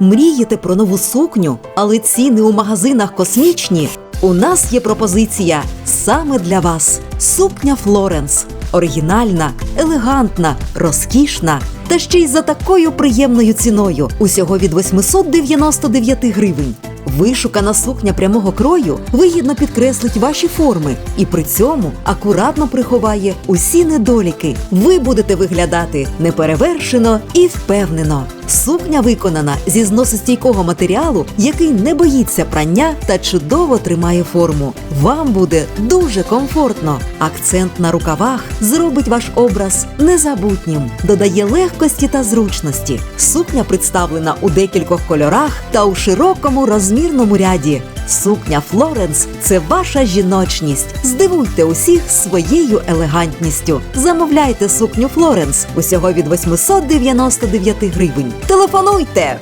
Мрієте про нову сукню, але ціни у магазинах космічні? У нас є пропозиція саме для вас: сукня Флоренс. Оригінальна, елегантна, розкішна та ще й за такою приємною ціною. Усього від 899 гривень. Вишукана сукня прямого крою вигідно підкреслить ваші форми і при цьому акуратно приховає усі недоліки. Ви будете виглядати неперевершено і впевнено. Сукня виконана зі зносостійкого матеріалу, який не боїться прання та чудово тримає форму. Вам буде дуже комфортно. Акцент на рукавах зробить ваш образ незабутнім, додає легкості та зручності. Сукня представлена у декількох кольорах та у широкому розмірному ряді. Сукня Флоренс це ваша жіночність. Здивуйте усіх своєю елегантністю. Замовляйте сукню Флоренс усього від 899 гривень. Телефонуйте!